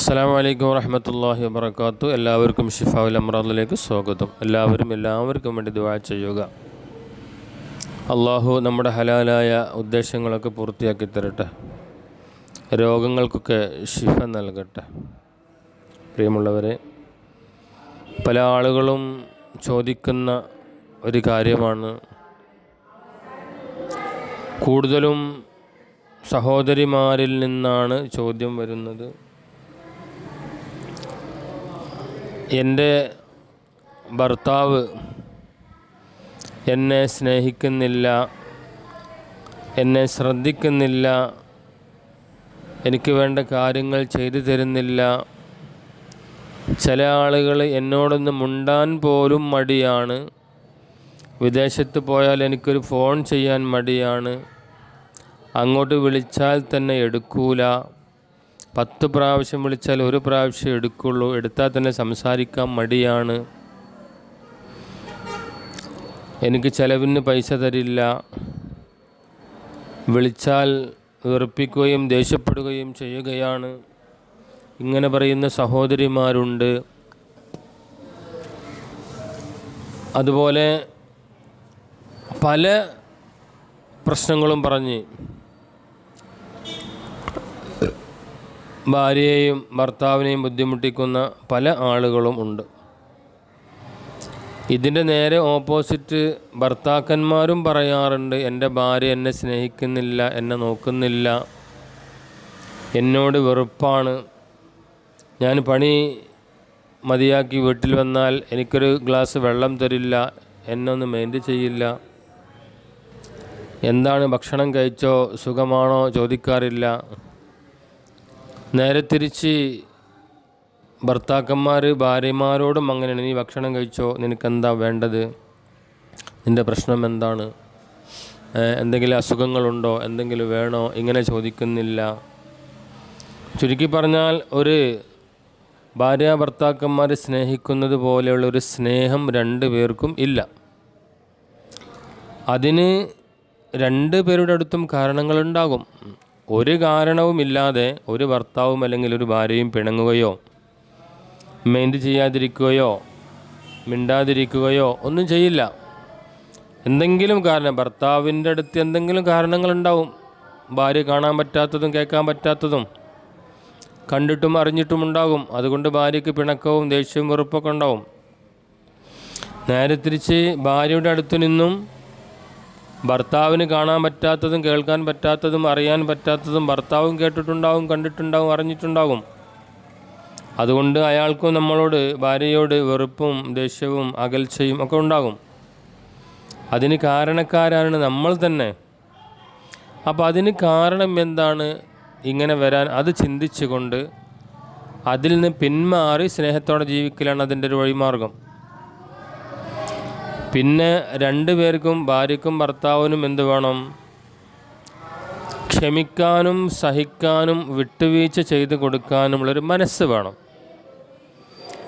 അസ്സാം വലൈക്കും വറഹമത്തല്ലാഹി വാബർക്കാത്തു എല്ലാവർക്കും ഷിഫാവുൽ അമ്രാദിലേക്ക് സ്വാഗതം. എല്ലാവരും എല്ലാവർക്കും വേണ്ടി ദുആ ചെയ്യുക. അള്ളാഹു നമ്മുടെ ഹലാലായ ഉദ്ദേശങ്ങളൊക്കെ പൂർത്തിയാക്കി തരട്ടെ. രോഗങ്ങൾക്കൊക്കെ ഷിഫ നൽകട്ടെ. പ്രിയമുള്ളവരെ പല ആളുകളും ചോദിക്കുന്ന ഒരു കാര്യമാണ്. കൂടുതലും സഹോദരിമാരിൽ നിന്നാണ് ചോദ്യം വരുന്നത്. എന്റെ ഭർത്താവ് എന്നെ സ്നേഹിക്കുന്നില്ല എന്നെ ശ്രദ്ധിക്കുന്നില്ല എനിക്ക് വേണ്ട കാര്യങ്ങൾ ചെയ്തു തരുന്നില്ല. ചില ആളുകൾ എന്നോടൊന്ന് മുണ്ടാൻ പോലും മടിയാണ്. വിദേശത്ത് പോയാൽ എനിക്കൊരു ഫോൺ ചെയ്യാൻ മടിയാണ്. അങ്ങോട്ട് വിളിച്ചാൽ തന്നെ എടുക്കൂല. പത്ത് പ്രാവശ്യം വിളിച്ചാൽ ഒരു പ്രാവശ്യം എടുക്കുള്ളൂ. എടുത്താൽ തന്നെ സംസാരിക്കാൻ മടിയാണ്. എനിക്ക് ചിലവിന് പൈസ തരില്ല. വിളിച്ചാൽ വെറുപ്പിക്കുകയും ദേഷ്യപ്പെടുകയും ചെയ്യുകയാണ്. ഇങ്ങനെ പറയുന്ന സഹോദരിമാരുണ്ട്. അതുപോലെ പല പ്രശ്നങ്ങളും പറഞ്ഞ് ഭാര്യയെയും ഭർത്താവിനെയും ബുദ്ധിമുട്ടിക്കുന്ന പല ആളുകളും ഉണ്ട്. ഇതിന്റെ നേരെ ഓപ്പോസിറ്റ് ഭർത്താക്കന്മാരും പറയാറുണ്ട് എന്റെ ഭാര്യ എന്നെ സ്നേഹിക്കുന്നില്ല എന്നെ നോക്കുന്നില്ല എന്നോട് വെറുപ്പാണ്. ഞാൻ പണി മതിയാക്കി വീട്ടിൽ വന്നാൽ എനിക്കൊരു ഗ്ലാസ് വെള്ളം തരില്ല എന്നൊന്ന് മെയിന്റ് ചെയ്യില്ല. എന്താണ് ഭക്ഷണം കഴിച്ചോ സുഖമാണോ ചോദിക്കാറില്ല. നേരെ തിരിച്ച് ഭർത്താക്കന്മാർ ഭാര്യമാരോടും അങ്ങനെയാണ് നീ ഭക്ഷണം കഴിച്ചോ? നിനക്കെന്താ വേണ്ടത്? നിന്റെ പ്രശ്നം എന്താണ്? എന്തെങ്കിലും അസുഖങ്ങളുണ്ടോ? എന്തെങ്കിലും വേണോ? ഇങ്ങനെ ചോദിക്കുന്നില്ല. ചുരുക്കി പറഞ്ഞാൽ ഒരു ഭാര്യ ഭർത്താക്കന്മാർ സ്നേഹിക്കുന്നത് പോലെയുള്ള ഒരു സ്നേഹം രണ്ട് പേർക്കും ഇല്ല. അതിന് രണ്ട് പേരുടെ അടുത്തും കാരണങ്ങളുണ്ടാകും. ഒരു കാരണവുമില്ലാതെ ഒരു ഭർത്താവും അല്ലെങ്കിൽ ഒരു ഭാര്യയും പിണങ്ങുകയോ മെയിന്റ് ചെയ്യാതിരിക്കുകയോ മിണ്ടാതിരിക്കുകയോ ഒന്നും ചെയ്യില്ല. എന്തെങ്കിലും കാരണം ഭർത്താവിന്റെ അടുത്ത് എന്തെങ്കിലും കാരണങ്ങളുണ്ടാവും. ഭാര്യ കാണാൻ പറ്റാത്തതും കേൾക്കാൻ പറ്റാത്തതും കണ്ടിട്ടും അറിഞ്ഞിട്ടും ഉണ്ടാകും. അതുകൊണ്ട് ഭാര്യയ്ക്ക് പിണക്കവും ദേഷ്യവും വെറുപ്പൊക്കെ ഉണ്ടാവും. നേരെ തിരിച്ച് ഭാര്യയുടെ അടുത്ത് നിന്നും ഭർത്താവിന് കാണാൻ പറ്റാത്തതും കേൾക്കാൻ പറ്റാത്തതും അറിയാൻ പറ്റാത്തതും ഭർത്താവും കേട്ടിട്ടുണ്ടാവും കണ്ടിട്ടുണ്ടാവും അറിഞ്ഞിട്ടുണ്ടാവും. അതുകൊണ്ട് അയാൾക്കും നമ്മളോട് ഭാര്യയോട് വെറുപ്പും ദേഷ്യവും അകൽച്ചയും ഒക്കെ ഉണ്ടാകും. അതിന് കാരണക്കാരാണ് നമ്മൾ തന്നെ. അപ്പോൾ അതിന് കാരണം എന്താണ് ഇങ്ങനെ വരാൻ? അത് ചിന്തിച്ചുകൊണ്ട് അതിൽ നിന്ന് പിന്മാറി സ്നേഹത്തോടെ ജീവിക്കലാണ് അതിന്റെ ഒരു വഴിമാർഗം. പിന്നെ രണ്ടു പേർക്കും ഭാര്യയ്ക്കും ഭർത്താവിനും എന്ത് വേണം? ക്ഷമിക്കാനും സഹിക്കാനും വിട്ടുവീഴ്ച ചെയ്തു കൊടുക്കാനുമുള്ളൊരു മനസ്സ് വേണം.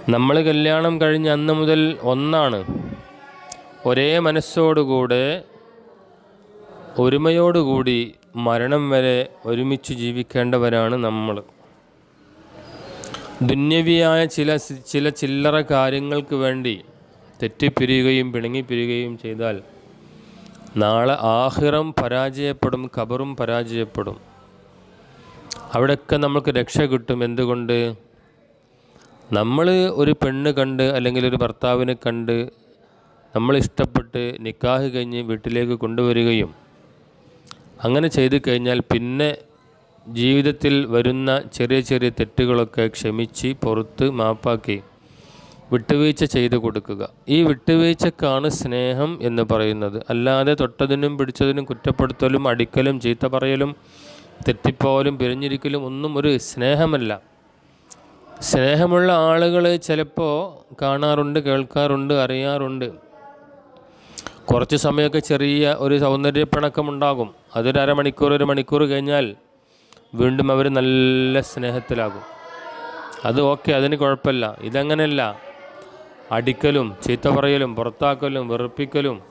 നമ്മൾ കല്യാണം കഴിഞ്ഞ അന്ന് മുതൽ ഒന്നാണ്. ഒരേ മനസ്സോടുകൂടെ ഒരുമയോടുകൂടി മരണം വരെ ഒരുമിച്ച് ജീവിക്കേണ്ടവരാണ് നമ്മൾ. ദുന്യവിയായ ചില ചില ചില്ലറ കാര്യങ്ങൾക്ക് വേണ്ടി തെറ്റിപ്പിരിയുകയും പിണങ്ങിപ്പിരിയുകയും ചെയ്താൽ നാളെ ആഹിറം പരാജയപ്പെടും ഖബറും പരാജയപ്പെടും. അവിടെയൊക്കെ നമുക്ക് രക്ഷ കിട്ടും. എന്തുകൊണ്ട്? നമ്മൾ ഒരു പെണ്ണ് കണ്ട് അല്ലെങ്കിൽ ഒരു ഭർത്താവിനെ കണ്ട് നമ്മൾ ഇഷ്ടപ്പെട്ട് നിക്കാഹ് കഴിഞ്ഞ് വീട്ടിലേക്ക് കൊണ്ടുവരികയും അങ്ങനെ ചെയ്തു കഴിഞ്ഞാൽ പിന്നെ ജീവിതത്തിൽ വരുന്ന ചെറിയ ചെറിയ തെറ്റുകളൊക്കെ ക്ഷമിച്ച് പുറത്ത് മാപ്പാക്കി. വിട്ടുവീഴ്ച ചെയ്തു കൊടുക്കുക. ഈ വിട്ടുവീഴ്ചക്കാണ് സ്നേഹം എന്ന് പറയുന്നത്. അല്ലാതെ തൊട്ടതിനും പിടിച്ചതിനും കുറ്റപ്പെടുത്തലും അടിക്കലും ചീത്ത പറയലും തെറ്റിപ്പോലും പിരിഞ്ഞിരിക്കലും ഒന്നും ഒരു സ്നേഹമല്ല. സ്നേഹമുള്ള ആളുകൾ ചിലപ്പോൾ കാണാറുണ്ട് കേൾക്കാറുണ്ട് അറിയാറുണ്ട്. കുറച്ച് സമയമൊക്കെ ചെറിയ ഒരു സൗന്ദര്യപ്പിണക്കമുണ്ടാകും. അതൊരു അരമണിക്കൂർ ഒരു മണിക്കൂർ കഴിഞ്ഞാൽ വീണ്ടും അവർ നല്ല സ്നേഹത്തിലാകും. അത് ഓക്കെ അതിന് കുഴപ്പമില്ല. ഇതങ്ങനെയല്ല അടിക്കലും ചീത്ത പറയലും പുറത്താക്കലും വെറുപ്പിക്കലും.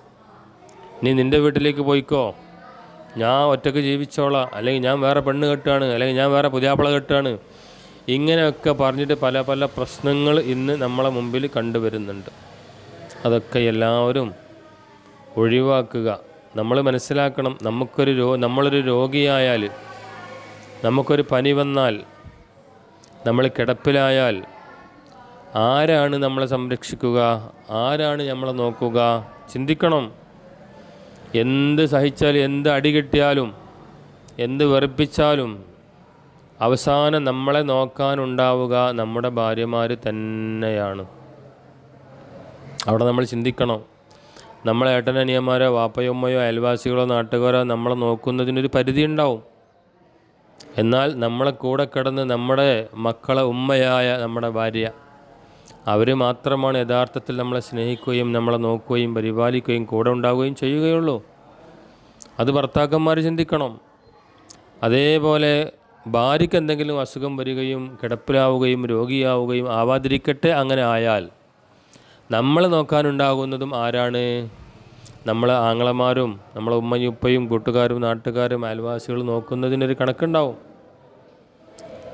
നീ നിന്റെ വീട്ടിലേക്ക് പോയിക്കോ. ഞാൻ ഒറ്റയ്ക്ക് ജീവിച്ചോളാം. അല്ലെങ്കിൽ ഞാൻ വേറെ പെണ്ണ് കെട്ടുകയാണ്. അല്ലെങ്കിൽ ഞാൻ വേറെ പുതിയാപ്പിള കെട്ടുകയാണ്. ഇങ്ങനെയൊക്കെ പറഞ്ഞിട്ട് പല പല പ്രശ്നങ്ങൾ ഇന്ന് നമ്മളെ മുമ്പിൽ കണ്ടുവരുന്നുണ്ട്. അതൊക്കെ എല്ലാവരും ഒഴിവാക്കുക. നമ്മൾ മനസ്സിലാക്കണം നമുക്കൊരു രോ നമ്മളൊരു രോഗിയായാൽ നമുക്കൊരു പനി വന്നാൽ നമ്മൾ കിടപ്പിലായാൽ ആരാണ് നമ്മളെ സംരക്ഷിക്കുക? ആരാണ് നമ്മളെ നോക്കുക? ചിന്തിക്കണം. എന്ത് സഹിച്ചാലും എന്ത് അടി കിട്ടിയാലും എന്ത് വെറുപ്പിച്ചാലും അവസാനം നമ്മളെ നോക്കാനുണ്ടാവുക നമ്മുടെ ഭാര്യമാർ തന്നെയാണ്. അവിടെ നമ്മൾ ചിന്തിക്കണം. നമ്മളെ ഏട്ടനനിയന്മാരോ വാപ്പയമ്മയോ അയൽവാസികളോ നാട്ടുകാരോ നമ്മളെ നോക്കുന്നതിനൊരു പരിധി ഉണ്ടാവും എന്നാൽ നമ്മളെ കൂടെ കിടന്ന് നമ്മുടെ മക്കളെ ഉമ്മയായ നമ്മുടെ ഭാര്യ അവർ മാത്രമാണ് യഥാർത്ഥത്തിൽ നമ്മളെ സ്നേഹിക്കുകയും നമ്മളെ നോക്കുകയും പരിപാലിക്കുകയും കൂടെ ഉണ്ടാവുകയും ചെയ്യുകയുള്ളൂ. അത് ഭർത്താക്കന്മാർ ചിന്തിക്കണം. അതേപോലെ ഭാര്യയ്ക്ക് എന്തെങ്കിലും അസുഖം വരികയും കിടപ്പിലാവുകയും രോഗിയാവുകയും ആവാതിരിക്കട്ടെ അങ്ങനെ ആയാൽ നമ്മൾ നോക്കാനുണ്ടാകുന്നതും ആരാണ്? നമ്മളെ ആങ്ങളമാരും നമ്മളെ ഉമ്മയും ഉപ്പയും കൂട്ടുകാരും നാട്ടുകാരും അയൽവാസികളും നോക്കുന്നതിനൊരു കണക്കുണ്ടാവും.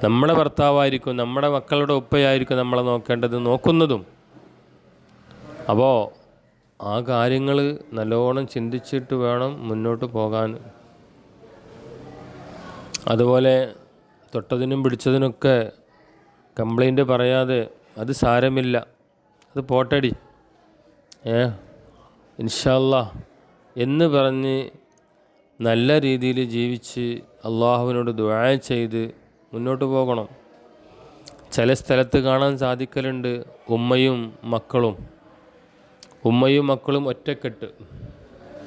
നമ്മുടെ ഭർത്താവായിരിക്കും നമ്മുടെ മക്കളുടെ ഉപ്പയായിരിക്കും നമ്മളെ നോക്കേണ്ടത് നോക്കുന്നതും. അപ്പോൾ ആ കാര്യങ്ങൾ നല്ലോണം ചിന്തിച്ചിട്ട് വേണം മുന്നോട്ട് പോകാൻ. അതുപോലെ തൊട്ടതിനും പിടിച്ചതിനൊക്കെ കംപ്ലൈന്റ് പറയാതെ അത് സാരമില്ല. അത് പോട്ടടി. ഏ? ഇൻഷല്ല എന്ന് പറഞ്ഞ് നല്ല രീതിയിൽ ജീവിച്ച് അള്ളാഹുവിനോട് ദുആ ചെയ്ത് മുന്നോട്ട് പോകണം. ചില സ്ഥലത്ത് കാണാൻ സാധിക്കലുണ്ട് ഉമ്മയും മക്കളും. ഉമ്മയും മക്കളും ഒറ്റക്കെട്ട്.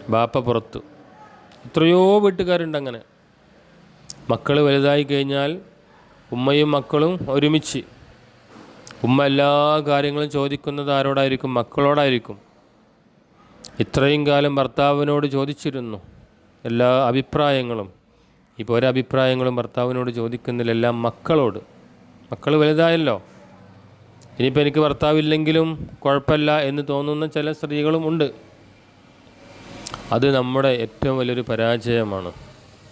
ബാപ്പ പുറത്ത്. എത്രയോ വീട്ടുകാരുണ്ട് അങ്ങനെ. മക്കൾ വലുതായി കഴിഞ്ഞാൽ ഉമ്മയും മക്കളും ഒരുമിച്ച്. ഉമ്മ എല്ലാ കാര്യങ്ങളും ചോദിക്കുന്നത് ആരോടായിരിക്കും? മക്കളോടായിരിക്കും. ഇത്രയും കാലം ഭർത്താവിനോട് ചോദിച്ചിരുന്നു. എല്ലാ അഭിപ്രായങ്ങളും. ഇപ്പോൾ അഭിപ്രായങ്ങളും ഭർത്താവിനോട് ചോദിക്കുന്നില്ല മക്കളോട്. മക്കൾ വലുതായല്ലോ. ഇനിയിപ്പോൾ എനിക്ക് ഭർത്താവില്ലെങ്കിലും കുഴപ്പമില്ല എന്ന് തോന്നുന്ന ചില സ്ത്രീകളും ഉണ്ട്. അത് നമ്മുടെ ഏറ്റവും വലിയൊരു പരാജയമാണ്.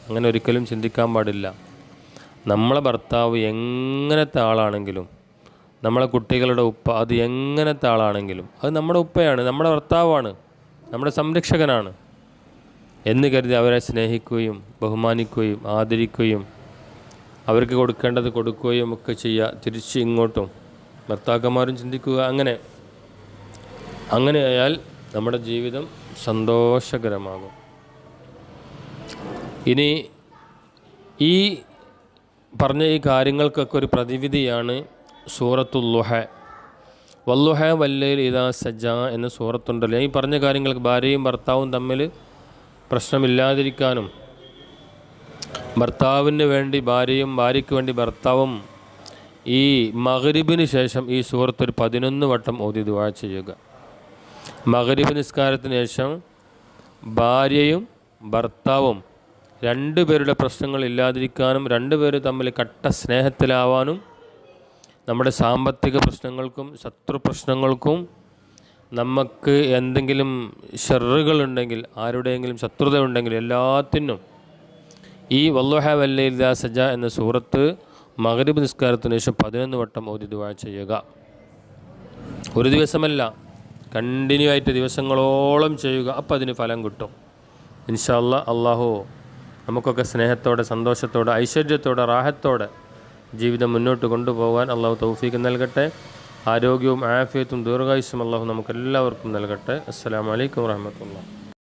അങ്ങനെ ഒരിക്കലും ചിന്തിക്കാൻ പാടില്ല. നമ്മളെ ഭർത്താവ് എങ്ങനത്തെ ആളാണെങ്കിലും നമ്മളെ കുട്ടികളുടെ ഉപ്പ അത് എങ്ങനത്തെ ആളാണെങ്കിലും അത് നമ്മുടെ ഉപ്പയാണ് നമ്മുടെ ഭർത്താവാണ് നമ്മുടെ സംരക്ഷകനാണ്. എന്ന് കരുതി അവരെ സ്നേഹിക്കുകയും ബഹുമാനിക്കുകയും ആദരിക്കുകയും അവർക്ക് കൊടുക്കേണ്ടത് കൊടുക്കുകയും ഒക്കെ ചെയ്യുക തിരിച്ച് ഇങ്ങോട്ടും. ഭർത്താക്കന്മാരും ചിന്തിക്കുക അങ്ങനെ. അങ്ങനെയായാൽ നമ്മുടെ ജീവിതം സന്തോഷകരമാകും. ഇനി ഈ പറഞ്ഞ ഈ കാര്യങ്ങൾക്കൊക്കെ ഒരു പ്രതിവിധിയാണ് സൂറത്തുല്ലുഹ വല്ലുഹ വല്ലയിൽ ഇതാ സജ്ജ എന്ന സൂറത്തുണ്ടല്ലോ. ഈ പറഞ്ഞ കാര്യങ്ങൾക്ക് ഭാര്യയും ഭർത്താവും തമ്മിൽ പ്രശ്നമില്ലാതിരിക്കാനും ഭർത്താവിന് വേണ്ടി ഭാര്യയും ഭാര്യയ്ക്ക് വേണ്ടി ഭർത്താവും ഈ മകരിബിന് ശേഷം ഈ സൂറത്ത് ഒരു പതിനൊന്ന് വട്ടം ഓതി ദുവാ ചെയ്യുക. മകരിബ് നിസ്കാരത്തിന് ശേഷം ഭാര്യയും ഭർത്താവും രണ്ടുപേരുടെ പ്രശ്നങ്ങൾ ഇല്ലാതിരിക്കാനും രണ്ടുപേരും തമ്മിൽ കട്ട സ്നേഹത്തിലാവാനും നമ്മുടെ സാമ്പത്തിക പ്രശ്നങ്ങൾക്കും ശത്രു പ്രശ്നങ്ങൾക്കും നമുക്ക് എന്തെങ്കിലും ഷെറുകളുണ്ടെങ്കിൽ ആരുടെയെങ്കിലും ശത്രുത ഉണ്ടെങ്കിൽ എല്ലാത്തിനും ഈ വല്ലുഹ വല്ലയില്ല സജ എന്ന സൂറത്ത് മകരിബ് നിസ്കാരത്തിന് ശേഷം പതിനൊന്ന് വട്ടം ഓതി ദുആ ചെയ്യുക. ഒരു ദിവസമല്ല കണ്ടിന്യൂ ആയിട്ട് ദിവസങ്ങളോളം ചെയ്യുക അപ്പം അതിന് ഫലം കിട്ടും. ഇൻഷാല്ല അള്ളാഹു നമുക്കൊക്കെ സ്നേഹത്തോടെ സന്തോഷത്തോടെ ഐശ്വര്യത്തോടെ റാഹത്തോടെ ജീവിതം മുന്നോട്ട് കൊണ്ടുപോകാൻ അള്ളാഹു തൗഫീക്ക് നൽകട്ടെ. ആരോഗ്യവും ആഫിയത്തും ദീർഘായുസ്സും അള്ളാഹു നമുക്കെല്ലാവർക്കും നൽകട്ടെ. അസ്സാം വലൈക്കും വാഹമത്തുള്ള